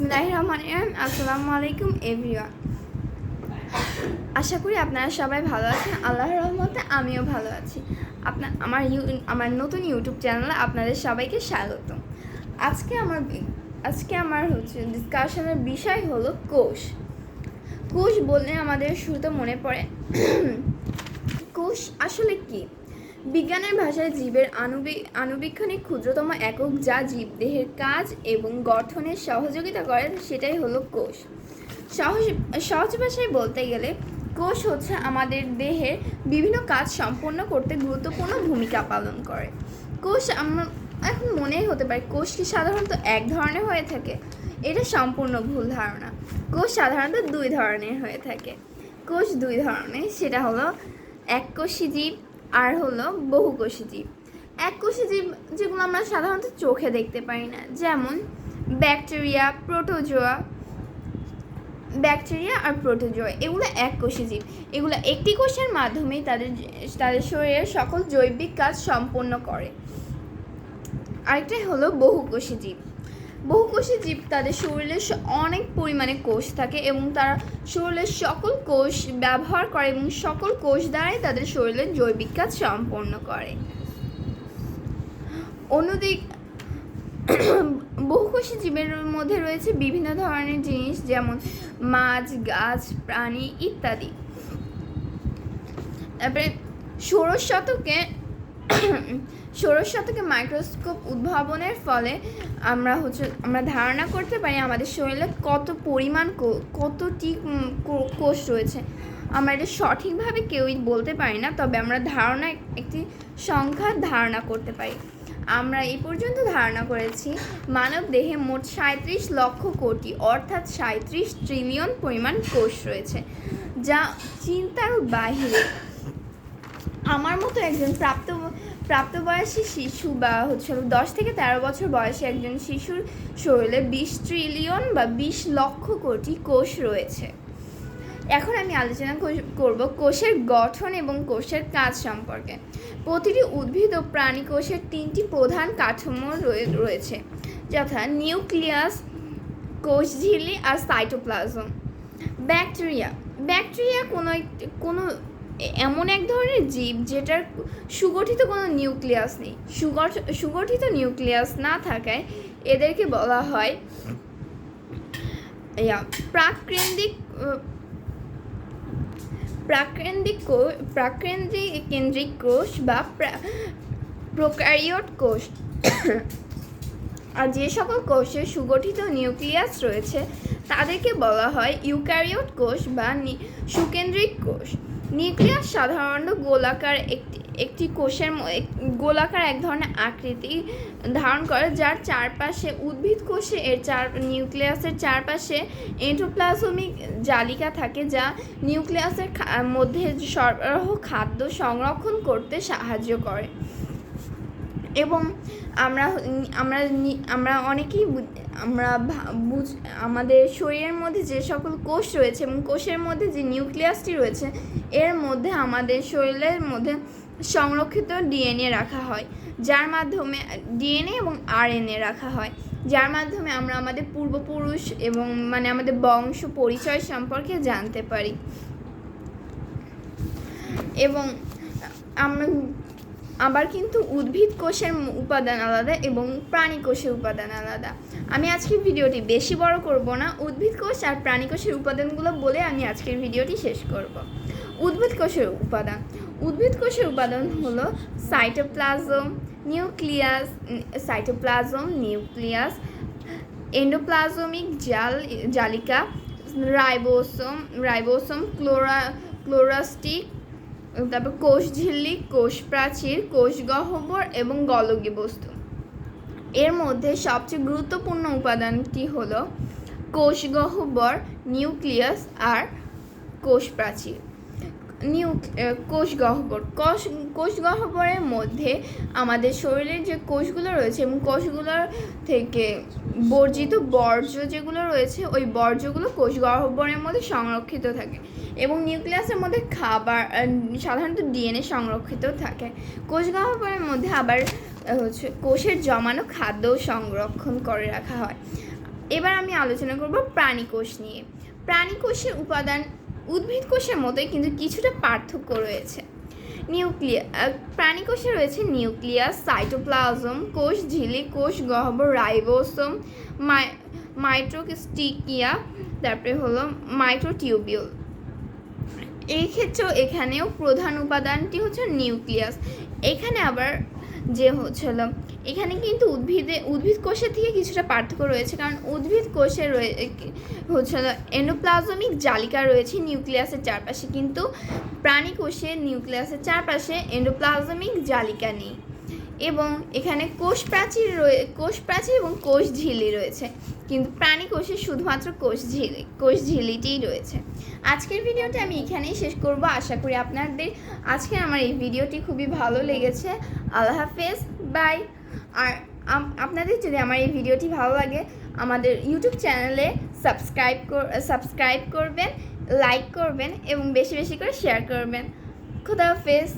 বিসমিল্লাহ রহমান এভরিওয়ান। আশা করি আপনারা সবাই ভালো আছেন। আল্লাহর রহমতে আমিও ভালো আছি। আপনার আমার ইউ, আমার নতুন ইউটিউব চ্যানেলে আপনাদের সবাইকে স্বাগত আজকে আমার আজকে আমার হচ্ছে ডিসকাশনের বিষয় হলো কোষ। কোষ বললে আমাদের শুরুতে মনে পড়ে, কোষ আসলে কি? বিজ্ঞানের ভাষায় জীবের আণবিক আণুবীক্ষণিক ক্ষুদ্রতম একক যা জীবদেহের কাজ এবং গঠনের সহযোগিতা করে, সেটাই হলো কোষ। সহজ সহজ ভাষায় বলতে গেলে, কোষ হচ্ছে আমাদের দেহের বিভিন্ন কাজ সম্পন্ন করতে গুরুত্বপূর্ণ ভূমিকা পালন করে। কোষ এখন মনেই হতে পারে কোষ কি সাধারণত এক ধরনের হয়ে থাকে। এটা সম্পূর্ণ ভুল ধারণা। কোষ সাধারণত দুই ধরনের হয়ে থাকে। কোষ দুই ধরনের, সেটা হলো এককোষী জীব আর হলো বহুকোষী জীব। এককোষী জীব যেগুলো আমরা সাধারণত চোখে দেখতে পারি না, যেমন ব্যাকটেরিয়া, প্রোটোজোয়া, ব্যাকটেরিয়া আর প্রোটোজোয়া, এগুলো এককোষী জীব। এগুলো একটি কোষের মাধ্যমেই তাদের তাদের শরীরের সকল জৈবিক কাজ সম্পন্ন করে। আরেকটা হলো বহুকোষী জীব। বহুকোষী জীব, তাদের শরীরে অনেক পরিমাণে কোষ থাকে এবং তারা শরীরের সকল কোষ ব্যবহার করে এবং সকল কোষ দ্বারাই তাদের শরীরের জৈবিক কাজ সম্পন্ন করে। অন্যদিক বহুকোষী জীবের মধ্যে রয়েছে বিভিন্ন ধরনের জিনিস যেমন মাছ, গাছ, প্রাণী ইত্যাদি। তারপরে ষোড়শ শতকে ষোড়শ শতকে মাইক্রোস্কোপ উদ্ভাবনের ফলে আমরা হচ্ছে, আমরা ধারণা করতে পারি আমাদের শরীরে কত পরিমাণ কতটি কোষ রয়েছে। আমরা এটা সঠিকভাবে কেউই বলতে পারি না, তবে আমরা ধারণা, একটি সংখ্যার ধারণা করতে পারি। আমরা এই পর্যন্ত ধারণা করেছি, মানব দেহে মোট সাঁত্রিশ লক্ষ কোটি, অর্থাৎ সাঁত্রিশ ট্রিলিয়ন পরিমাণ কোষ রয়েছে, যা চিন্তার বাহিরে আমার মতো একজন প্রাপ্ত প্রাপ্তবয়সী শিশু বা হচ্ছে দশ থেকে তেরো বছর বয়সী একজন শিশুর শরীরে বিশ ট্রিলিয়ন বা বিশ লক্ষ কোটি কোষ রয়েছে। এখন আমি আলোচনা কর- করব কোষের গঠন এবং কোষের কাজ সম্পর্কে। প্রতিটি উদ্ভিদ ও প্রাণী কোষের তিনটি প্রধান কাঠামো রয়ে- রয়েছে, যথা নিউক্লিয়াস, কোষঝিল্লি আর সাইটোপ্লাজম। ব্যাকটেরিয়া ব্যাকটেরিয়া কোনো কোনো এমন এক ধরনের জীব যেটার সুগঠিত কোনো নিউক্লিয়াস নেই। সুগঠ- সুগঠিত নিউক্লিয়াস না থাকায় এদেরকে বলা হয় প্রাককেন্দ্রিক প্রাকেন্দ্রিক কো- প্রাকেন্দ্রিক কেন্দ্রিক কোষ বা প্রোক্যারিওট কোষ। আর যে সকল কোষে সুগঠিত নিউক্লিয়াস রয়েছে, তাদেরকে বলা হয় ইউক্যারিওট কোষ বা সুকেন্দ্রিক কোষ। নিউক্লিয়াস সাধারণত গোলাকার একটি একটি কোষের গোলাকার এক ধরনের আকৃতি ধারণ করে, যার চারপাশে উদ্ভিদ কোষে, এর চার, নিউক্লিয়াসের চারপাশে এন্টোপ্লাজমিক জালিকা থাকে, যা নিউক্লিয়াসের মধ্যে সরবরাহ খাদ্য সংরক্ষণ করতে সাহায্য করে। এবং আমরা আমরা আমরা অনেকেই আমরা বুঝ, আমাদের শরীরের মধ্যে যে সকল কোষ রয়েছে এবং কোষের মধ্যে যে নিউক্লিয়াসটি রয়েছে, এর মধ্যে আমাদের শরীরের মধ্যে সংরক্ষিত ডিএনএ রাখা হয়, যার মাধ্যমে, ডিএনএ এবং আরএনএ রাখা হয়। যার মাধ্যমে আমরা আমাদের পূর্বপুরুষ এবং মানে আমাদের বংশ পরিচয় সম্পর্কে জানতে পারি। এবং আমরা আবার কিন্তু উদ্ভিদ কোষের উপাদান আলাদা এবং প্রাণী কোষের উপাদান আলাদা। আমি আজকের ভিডিওটি বেশি বড় করব না। উদ্ভিদ কোষ আর প্রাণী কোষের উপাদানগুলো বলে আমি আজকের ভিডিওটি শেষ করব। উদ্ভিদ কোষের উপাদান। উদ্ভিদ কোষের উপাদান হলো cytoplasm, nucleus cytoplasm, nucleus, endoplasmic জাল, জালিকা, রাইবোসোম রাইবোসোম, ক্লোরা, ক্লোরাস্টিক তারপর কোষ ঝিল্লি, কোষ প্রাচীর, কোষ গহ্বর এবং গলগী বস্তু। এর মধ্যে সবচেয়ে গুরুত্বপূর্ণ উপাদানটি হলো কোষ গহ্বর, নিউক্লিয়াস আর কোষ প্রাচীর। নিউ কোষ গহ্বর। কোষ কোষ গহ্বরের মধ্যে আমাদের শরীরের যে কোষগুলো রয়েছে এবং কোষগুলোর থেকে বর্জিত বর্জ্য যেগুলো রয়েছে, ওই বর্জ্যগুলো কোষ গহ্বরের মধ্যে সংরক্ষিত থাকে এবং নিউক্লিয়াসের মধ্যে খাবার সাধারণত ডিএনএ সংরক্ষিত থাকে। কোষ গহ্বরের মধ্যে আবার হচ্ছে কোষের জমানো খাদ্য সংরক্ষণ করে রাখা হয়। এবার আমি আলোচনা করব প্রাণী কোষ নিয়ে। প্রাণী কোষের উপাদান উদ্ভিদ কোষের মতোই কিন্তু কিছুটা পার্থক্য রয়েছে। নিউক্লিয়া প্রাণীকোষে রয়েছে নিউক্লিয়াস, সাইটোপ্লাজম কোষ, ঝিলি কোষ, গহ্বর, রাইবোসোম মাইট্রোস্টিকিয়া তারপরে হলো মাইক্রোটিউবিউল এই ক্ষেত্রেও এখানেও প্রধান উপাদানটি হচ্ছে নিউক্লিয়াস। এখানে আবার যে হচ্ছিল এখানে কিন্তু উদ্ভিদে, উদ্ভিদ কোষের থেকে কিছুটা পার্থক্য রয়েছে, কারণ উদ্ভিদ কোষে রয়ে হচ্ছিল এন্ডোপ্লাজমিক জালিকা রয়েছে নিউক্লিয়াসের চারপাশে, কিন্তু প্রাণী কোষে নিউক্লিয়াসের চারপাশে এন্ডোপ্লাজমিক জালিকা নেই। এবং এখানে কোষ প্রাচীর রয়ে কোষ প্রাচীর এবং কোষ ঝিল্লি রয়েছে। কিন্তু প্রাণী কোষে শুধুমাত্র কোষ ঝিল্লি কোষ ঝিল্লিটিই রয়েছে। আজকের ভিডিওটি আমি এখানেই শেষ করব। আশা করি আপনাদের আজকে আমার এই ভিডিওটি খুবই ভালো লেগেছে। আল্লাহ হাফেজ, বাই। আর আপনাদের যদি আমার এই ভিডিওটি ভালো লাগে, আমাদের ইউটিউব চ্যানেলে সাবস্ক্রাইব সাবস্ক্রাইব করবেন, লাইক করবেন এবং বেশি বেশি করে শেয়ার করবেন। খুদা হাফেজ।